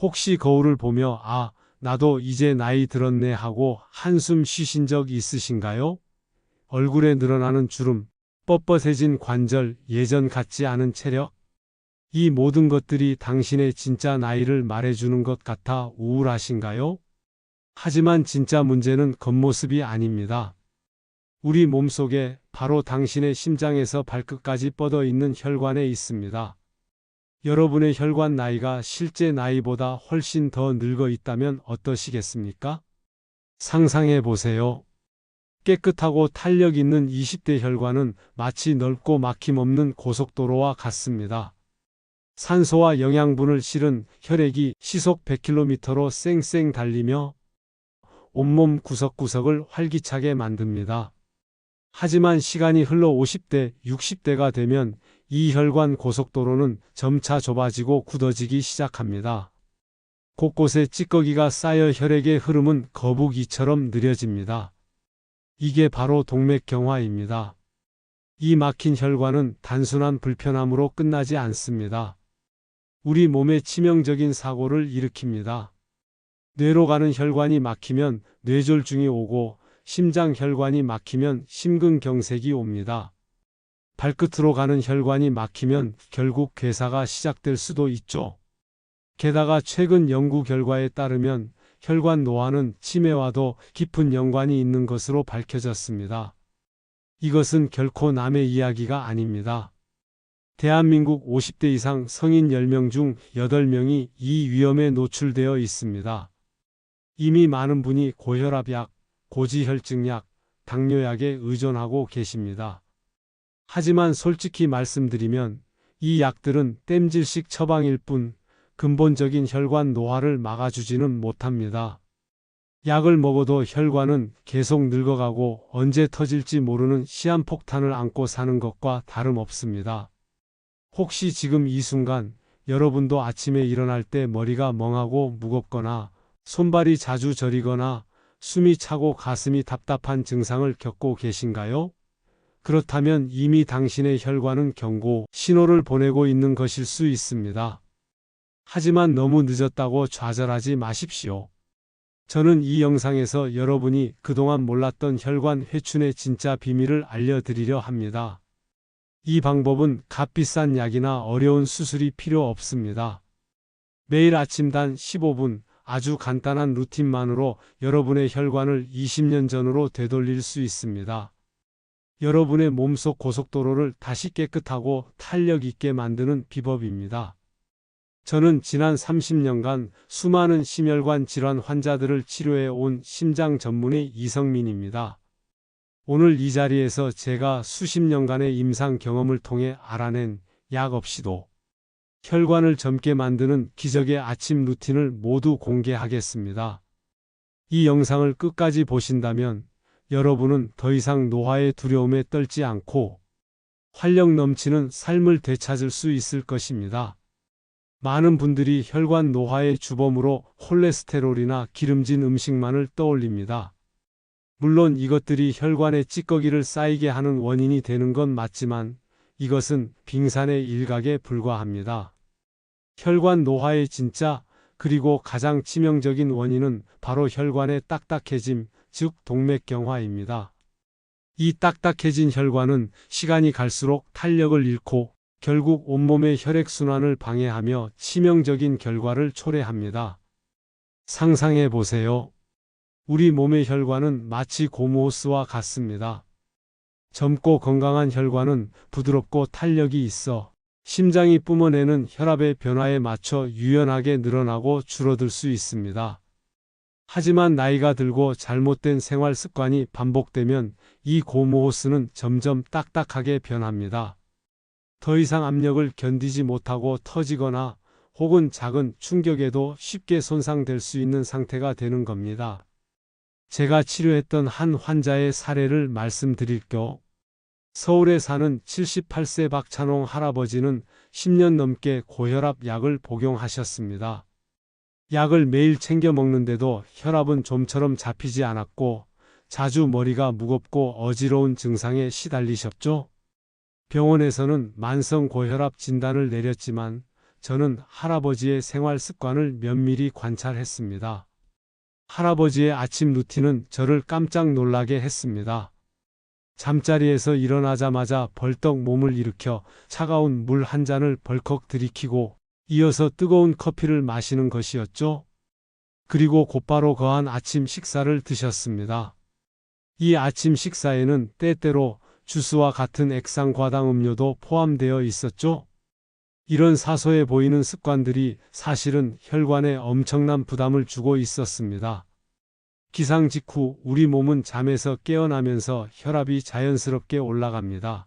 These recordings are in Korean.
혹시 거울을 보며 아, 나도 이제 나이 들었네 하고 한숨 쉬신 적 있으신가요? 얼굴에 늘어나는 주름, 뻣뻣해진 관절, 예전 같지 않은 체력? 이 모든 것들이 당신의 진짜 나이를 말해주는 것 같아 우울하신가요? 하지만 진짜 문제는 겉모습이 아닙니다. 우리 몸속에 바로 당신의 심장에서 발끝까지 뻗어 있는 혈관에 있습니다. 여러분의 혈관 나이가 실제 나이보다 훨씬 더 늙어 있다면 어떠시겠습니까? 상상해 보세요. 깨끗하고 탄력 있는 20대 혈관은 마치 넓고 막힘없는 고속도로와 같습니다. 산소와 영양분을 실은 혈액이 시속 100km로 쌩쌩 달리며 온몸 구석구석을 활기차게 만듭니다. 하지만 시간이 흘러 50대, 60대가 되면 이 혈관 고속도로는 점차 좁아지고 굳어지기 시작합니다. 곳곳에 찌꺼기가 쌓여 혈액의 흐름은 거북이처럼 느려집니다. 이게 바로 동맥경화입니다. 이 막힌 혈관은 단순한 불편함으로 끝나지 않습니다. 우리 몸에 치명적인 사고를 일으킵니다. 뇌로 가는 혈관이 막히면 뇌졸중이 오고 심장 혈관이 막히면 심근경색이 옵니다. 발끝으로 가는 혈관이 막히면 결국 괴사가 시작될 수도 있죠. 게다가 최근 연구 결과에 따르면 혈관 노화는 치매와도 깊은 연관이 있는 것으로 밝혀졌습니다. 이것은 결코 남의 이야기가 아닙니다. 대한민국 50대 이상 성인 10명 중 8명이 이 위험에 노출되어 있습니다. 이미 많은 분이 고혈압약, 고지혈증약, 당뇨약에 의존하고 계십니다. 하지만 솔직히 말씀드리면 이 약들은 땜질식 처방일 뿐 근본적인 혈관 노화를 막아주지는 못합니다. 약을 먹어도 혈관은 계속 늙어가고 언제 터질지 모르는 시한폭탄을 안고 사는 것과 다름없습니다. 혹시 지금 이 순간 여러분도 아침에 일어날 때 머리가 멍하고 무겁거나 손발이 자주 저리거나 숨이 차고 가슴이 답답한 증상을 겪고 계신가요? 그렇다면 이미 당신의 혈관은 경고, 신호를 보내고 있는 것일 수 있습니다. 하지만 너무 늦었다고 좌절하지 마십시오. 저는 이 영상에서 여러분이 그동안 몰랐던 혈관 회춘의 진짜 비밀을 알려드리려 합니다. 이 방법은 값비싼 약이나 어려운 수술이 필요 없습니다. 매일 아침 단 15분 아주 간단한 루틴만으로 여러분의 혈관을 20년 전으로 되돌릴 수 있습니다. 여러분의 몸속 고속도로를 다시 깨끗하고 탄력 있게 만드는 비법입니다. 저는 지난 30년간 수많은 심혈관 질환 환자들을 치료해 온 심장 전문의 이성민입니다. 오늘 이 자리에서 제가 수십 년간의 임상 경험을 통해 알아낸 약 없이도 혈관을 젊게 만드는 기적의 아침 루틴을 모두 공개하겠습니다. 이 영상을 끝까지 보신다면 여러분은 더 이상 노화의 두려움에 떨지 않고 활력 넘치는 삶을 되찾을 수 있을 것입니다. 많은 분들이 혈관 노화의 주범으로 콜레스테롤이나 기름진 음식만을 떠올립니다. 물론 이것들이 혈관에 찌꺼기를 쌓이게 하는 원인이 되는 건 맞지만 이것은 빙산의 일각에 불과합니다. 혈관 노화의 진짜 그리고 가장 치명적인 원인은 바로 혈관의 딱딱해짐, 즉 동맥경화입니다. 이 딱딱해진 혈관은 시간이 갈수록 탄력을 잃고 결국 온몸의 혈액순환을 방해하며 치명적인 결과를 초래합니다. 상상해 보세요. 우리 몸의 혈관은 마치 고무호스와 같습니다. 젊고 건강한 혈관은 부드럽고 탄력이 있어 심장이 뿜어내는 혈압의 변화에 맞춰 유연하게 늘어나고 줄어들 수 있습니다. 하지만 나이가 들고 잘못된 생활 습관이 반복되면 이 고무호스는 점점 딱딱하게 변합니다. 더 이상 압력을 견디지 못하고 터지거나 혹은 작은 충격에도 쉽게 손상될 수 있는 상태가 되는 겁니다. 제가 치료했던 한 환자의 사례를 말씀드릴게요. 서울에 사는 78세 박찬홍 할아버지는 10년 넘게 고혈압 약을 복용하셨습니다. 약을 매일 챙겨 먹는데도 혈압은 좀처럼 잡히지 않았고 자주 머리가 무겁고 어지러운 증상에 시달리셨죠? 병원에서는 만성 고혈압 진단을 내렸지만 저는 할아버지의 생활 습관을 면밀히 관찰했습니다. 할아버지의 아침 루틴은 저를 깜짝 놀라게 했습니다. 잠자리에서 일어나자마자 벌떡 몸을 일으켜 차가운 물 한 잔을 벌컥 들이키고 이어서 뜨거운 커피를 마시는 것이었죠. 그리고 곧바로 거한 아침 식사를 드셨습니다. 이 아침 식사에는 때때로 주스와 같은 액상 과당 음료도 포함되어 있었죠. 이런 사소해 보이는 습관들이 사실은 혈관에 엄청난 부담을 주고 있었습니다. 기상 직후 우리 몸은 잠에서 깨어나면서 혈압이 자연스럽게 올라갑니다.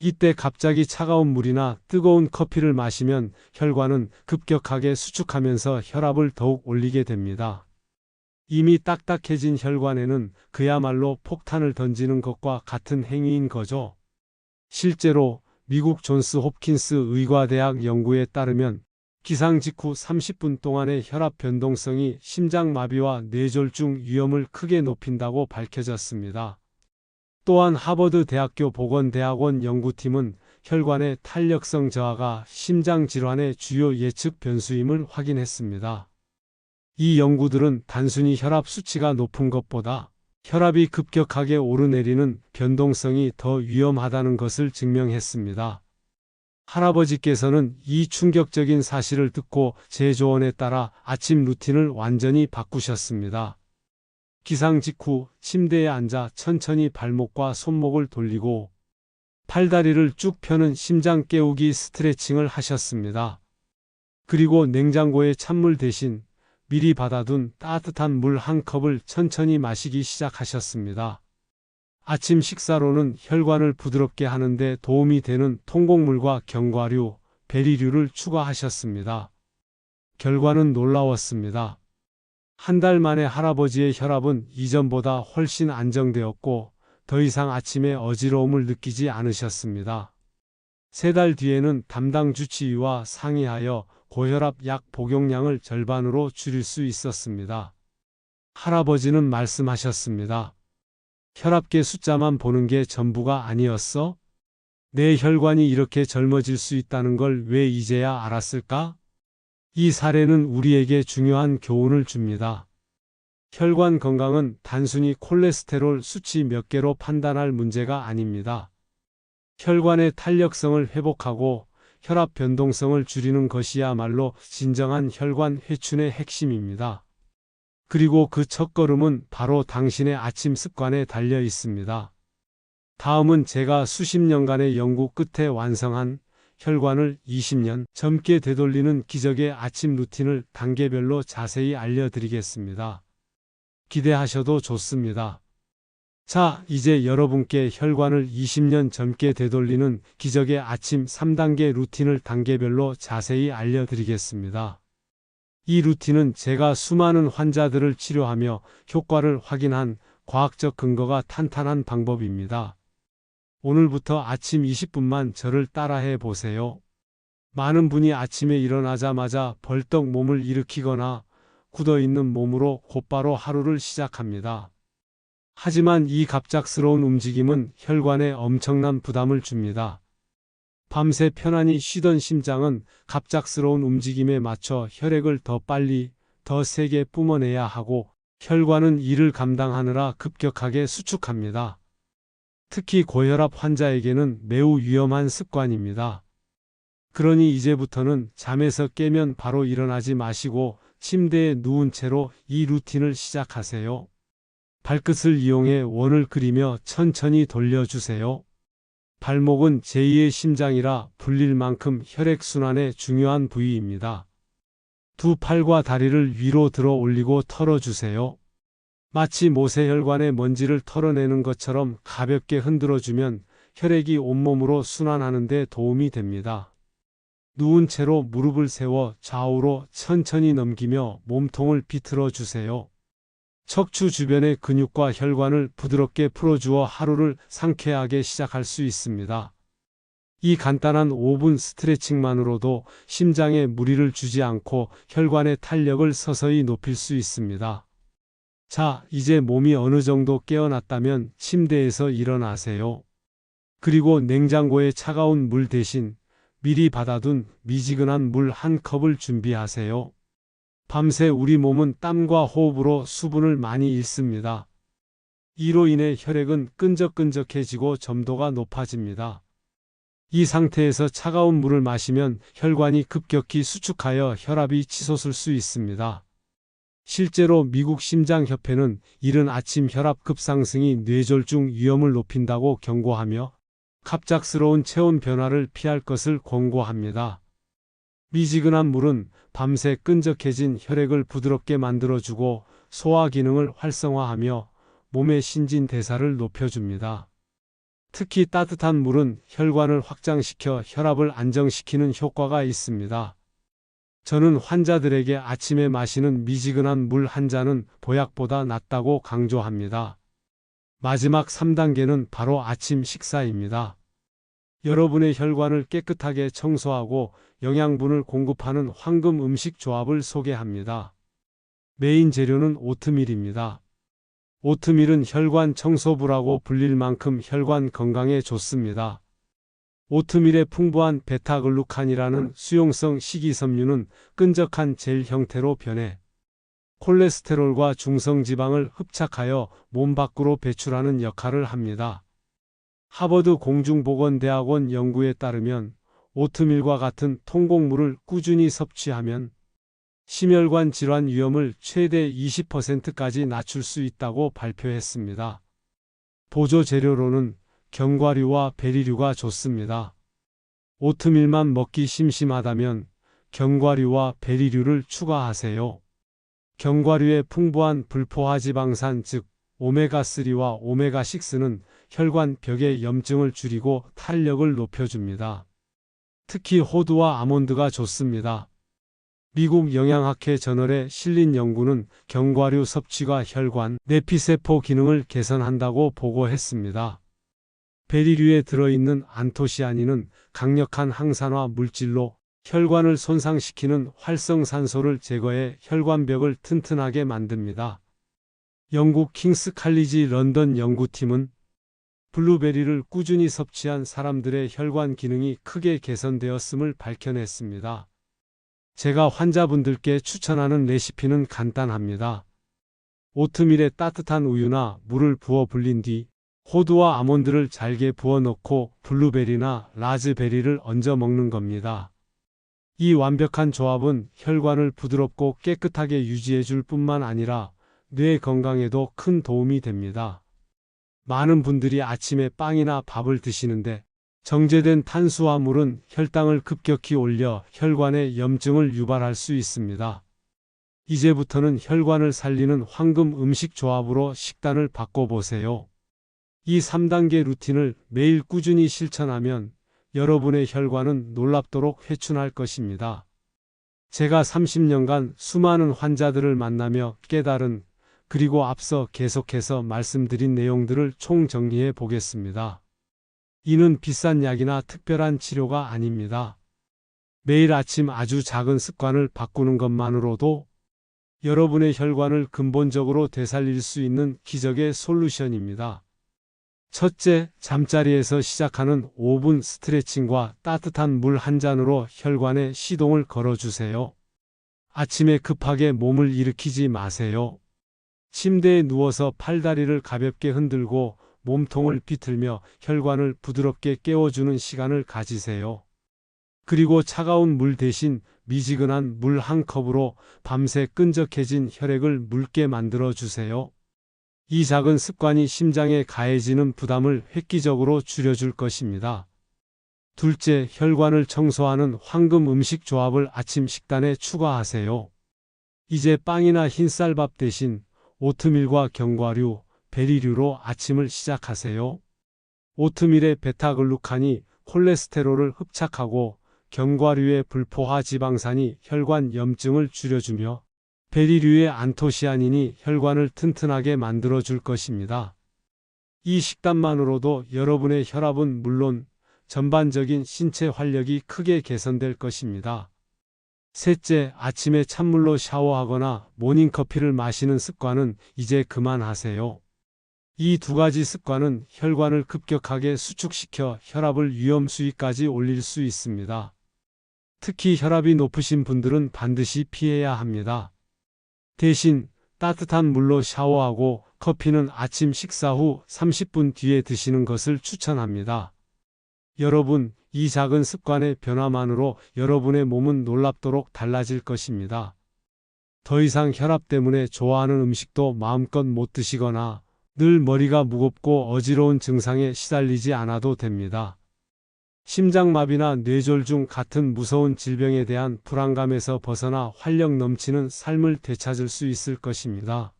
이때 갑자기 차가운 물이나 뜨거운 커피를 마시면 혈관은 급격하게 수축하면서 혈압을 더욱 올리게 됩니다. 이미 딱딱해진 혈관에는 그야말로 폭탄을 던지는 것과 같은 행위인 거죠. 실제로 미국 존스 홉킨스 의과대학 연구에 따르면 기상 직후 30분 동안의 혈압 변동성이 심장마비와 뇌졸중 위험을 크게 높인다고 밝혀졌습니다. 또한 하버드 대학교 보건대학원 연구팀은 혈관의 탄력성 저하가 심장 질환의 주요 예측 변수임을 확인했습니다. 이 연구들은 단순히 혈압 수치가 높은 것보다 혈압이 급격하게 오르내리는 변동성이 더 위험하다는 것을 증명했습니다. 할아버지께서는 이 충격적인 사실을 듣고 제 조언에 따라 아침 루틴을 완전히 바꾸셨습니다. 기상 직후 침대에 앉아 천천히 발목과 손목을 돌리고 팔다리를 쭉 펴는 심장 깨우기 스트레칭을 하셨습니다. 그리고 냉장고에 찬물 대신 미리 받아둔 따뜻한 물 한 컵을 천천히 마시기 시작하셨습니다. 아침 식사로는 혈관을 부드럽게 하는데 도움이 되는 통곡물과 견과류, 베리류를 추가하셨습니다. 결과는 놀라웠습니다. 한 달 만에 할아버지의 혈압은 이전보다 훨씬 안정되었고 더 이상 아침에 어지러움을 느끼지 않으셨습니다. 세 달 뒤에는 담당 주치의와 상의하여 고혈압 약 복용량을 절반으로 줄일 수 있었습니다. 할아버지는 말씀하셨습니다. 혈압계 숫자만 보는 게 전부가 아니었어? 내 혈관이 이렇게 젊어질 수 있다는 걸 왜 이제야 알았을까? 이 사례는 우리에게 중요한 교훈을 줍니다. 혈관 건강은 단순히 콜레스테롤 수치 몇 개로 판단할 문제가 아닙니다. 혈관의 탄력성을 회복하고 혈압 변동성을 줄이는 것이야말로 진정한 혈관 회춘의 핵심입니다. 그리고 그 첫걸음은 바로 당신의 아침 습관에 달려 있습니다. 다음은 제가 수십 년간의 연구 끝에 완성한 혈관을 20년 젊게 되돌리는 기적의 아침 루틴을 단계별로 자세히 알려드리겠습니다. 기대하셔도 좋습니다. 자, 이제 여러분께 혈관을 20년 젊게 되돌리는 기적의 아침 3단계 루틴을 단계별로 자세히 알려드리겠습니다. 이 루틴은 제가 수많은 환자들을 치료하며 효과를 확인한 과학적 근거가 탄탄한 방법입니다. 오늘부터 아침 20분만 저를 따라해 보세요. 많은 분이 아침에 일어나자마자 벌떡 몸을 일으키거나 굳어 있는 몸으로 곧바로 하루를 시작합니다. 하지만 이 갑작스러운 움직임은 혈관에 엄청난 부담을 줍니다. 밤새 편안히 쉬던 심장은 갑작스러운 움직임에 맞춰 혈액을 더 빨리, 더 세게 뿜어내야 하고 혈관은 이를 감당하느라 급격하게 수축합니다. 특히 고혈압 환자에게는 매우 위험한 습관입니다. 그러니 이제부터는 잠에서 깨면 바로 일어나지 마시고 침대에 누운 채로 이 루틴을 시작하세요. 발끝을 이용해 원을 그리며 천천히 돌려주세요. 발목은 제2의 심장이라 불릴 만큼 혈액순환의 중요한 부위입니다. 두 팔과 다리를 위로 들어 올리고 털어주세요. 마치 모세혈관의 먼지를 털어내는 것처럼 가볍게 흔들어주면 혈액이 온몸으로 순환하는 데 도움이 됩니다. 누운 채로 무릎을 세워 좌우로 천천히 넘기며 몸통을 비틀어 주세요. 척추 주변의 근육과 혈관을 부드럽게 풀어주어 하루를 상쾌하게 시작할 수 있습니다. 이 간단한 5분 스트레칭만으로도 심장에 무리를 주지 않고 혈관의 탄력을 서서히 높일 수 있습니다. 자, 이제 몸이 어느 정도 깨어났다면 침대에서 일어나세요. 그리고 냉장고에 차가운 물 대신 미리 받아둔 미지근한 물 한 컵을 준비하세요. 밤새 우리 몸은 땀과 호흡으로 수분을 많이 잃습니다. 이로 인해 혈액은 끈적끈적해지고 점도가 높아집니다. 이 상태에서 차가운 물을 마시면 혈관이 급격히 수축하여 혈압이 치솟을 수 있습니다. 실제로 미국 심장협회는 이른 아침 혈압 급상승이 뇌졸중 위험을 높인다고 경고하며 갑작스러운 체온 변화를 피할 것을 권고합니다. 미지근한 물은 밤새 끈적해진 혈액을 부드럽게 만들어주고 소화 기능을 활성화하며 몸의 신진 대사를 높여줍니다. 특히 따뜻한 물은 혈관을 확장시켜 혈압을 안정시키는 효과가 있습니다. 저는 환자들에게 아침에 마시는 미지근한 물 한 잔은 보약보다 낫다고 강조합니다. 마지막 3단계는 바로 아침 식사입니다. 여러분의 혈관을 깨끗하게 청소하고 영양분을 공급하는 황금 음식 조합을 소개합니다. 메인 재료는 오트밀입니다. 오트밀은 혈관 청소부라고 불릴 만큼 혈관 건강에 좋습니다. 오트밀의 풍부한 베타글루칸이라는 수용성 식이섬유는 끈적한 젤 형태로 변해 콜레스테롤과 중성지방을 흡착하여 몸 밖으로 배출하는 역할을 합니다. 하버드 공중보건대학원 연구에 따르면 오트밀과 같은 통곡물을 꾸준히 섭취하면 심혈관 질환 위험을 최대 20%까지 낮출 수 있다고 발표했습니다. 보조 재료로는 견과류와 베리류가 좋습니다. 오트밀만 먹기 심심하다면 견과류와 베리류를 추가하세요. 견과류의 풍부한 불포화 지방산 즉 오메가3와 오메가6는 혈관 벽의 염증을 줄이고 탄력을 높여줍니다. 특히 호두와 아몬드가 좋습니다. 미국 영양학회 저널에 실린 연구는 견과류 섭취가 혈관, 내피세포 기능을 개선한다고 보고했습니다. 베리류에 들어있는 안토시아닌은 강력한 항산화 물질로 혈관을 손상시키는 활성산소를 제거해 혈관벽을 튼튼하게 만듭니다. 영국 킹스 칼리지 런던 연구팀은 블루베리를 꾸준히 섭취한 사람들의 혈관 기능이 크게 개선되었음을 밝혀냈습니다. 제가 환자분들께 추천하는 레시피는 간단합니다. 오트밀에 따뜻한 우유나 물을 부어 불린 뒤 호두와 아몬드를 잘게 부어 넣고 블루베리나 라즈베리를 얹어 먹는 겁니다. 이 완벽한 조합은 혈관을 부드럽고 깨끗하게 유지해 줄 뿐만 아니라 뇌 건강에도 큰 도움이 됩니다. 많은 분들이 아침에 빵이나 밥을 드시는데 정제된 탄수화물은 혈당을 급격히 올려 혈관의 염증을 유발할 수 있습니다. 이제부터는 혈관을 살리는 황금 음식 조합으로 식단을 바꿔보세요. 이 3단계 루틴을 매일 꾸준히 실천하면 여러분의 혈관은 놀랍도록 회춘할 것입니다. 제가 30년간 수많은 환자들을 만나며 깨달은 그리고 앞서 계속해서 말씀드린 내용들을 총정리해 보겠습니다. 이는 비싼 약이나 특별한 치료가 아닙니다. 매일 아침 아주 작은 습관을 바꾸는 것만으로도 여러분의 혈관을 근본적으로 되살릴 수 있는 기적의 솔루션입니다. 첫째, 잠자리에서 시작하는 5분 스트레칭과 따뜻한 물 한 잔으로 혈관에 시동을 걸어주세요. 아침에 급하게 몸을 일으키지 마세요. 침대에 누워서 팔다리를 가볍게 흔들고 몸통을 비틀며 혈관을 부드럽게 깨워주는 시간을 가지세요. 그리고 차가운 물 대신 미지근한 물 한 컵으로 밤새 끈적해진 혈액을 묽게 만들어 주세요. 이 작은 습관이 심장에 가해지는 부담을 획기적으로 줄여줄 것입니다. 둘째, 혈관을 청소하는 황금 음식 조합을 아침 식단에 추가하세요. 이제 빵이나 흰쌀밥 대신 오트밀과 견과류, 베리류로 아침을 시작하세요. 오트밀의 베타글루칸이 콜레스테롤을 흡착하고 견과류의 불포화 지방산이 혈관 염증을 줄여주며 베리류의 안토시아닌이 혈관을 튼튼하게 만들어 줄 것입니다. 이 식단만으로도 여러분의 혈압은 물론 전반적인 신체 활력이 크게 개선될 것입니다. 셋째, 아침에 찬물로 샤워하거나 모닝커피를 마시는 습관은 이제 그만하세요. 이 두 가지 습관은 혈관을 급격하게 수축시켜 혈압을 위험 수위까지 올릴 수 있습니다. 특히 혈압이 높으신 분들은 반드시 피해야 합니다. 대신 따뜻한 물로 샤워하고 커피는 아침 식사 후 30분 뒤에 드시는 것을 추천합니다. 여러분, 이 작은 습관의 변화만으로 여러분의 몸은 놀랍도록 달라질 것입니다. 더 이상 혈압 때문에 좋아하는 음식도 마음껏 못 드시거나 늘 머리가 무겁고 어지러운 증상에 시달리지 않아도 됩니다. 심장마비나 뇌졸중 같은 무서운 질병에 대한 불안감에서 벗어나 활력 넘치는 삶을 되찾을 수 있을 것입니다.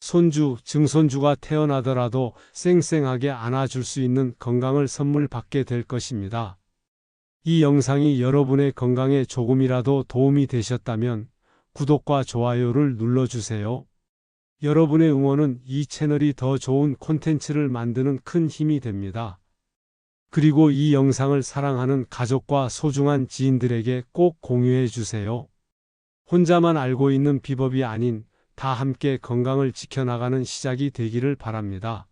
손주, 증손주가 태어나더라도 쌩쌩하게 안아줄 수 있는 건강을 선물 받게 될 것입니다. 이 영상이 여러분의 건강에 조금이라도 도움이 되셨다면 구독과 좋아요를 눌러주세요. 여러분의 응원은 이 채널이 더 좋은 콘텐츠를 만드는 큰 힘이 됩니다. 그리고 이 영상을 사랑하는 가족과 소중한 지인들에게 꼭 공유해 주세요. 혼자만 알고 있는 비법이 아닌 다 함께 건강을 지켜나가는 시작이 되기를 바랍니다.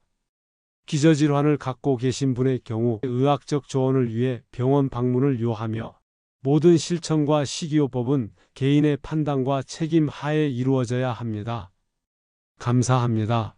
기저질환을 갖고 계신 분의 경우 의학적 조언을 위해 병원 방문을 요하며 모든 실천과 식이요법은 개인의 판단과 책임 하에 이루어져야 합니다. 감사합니다.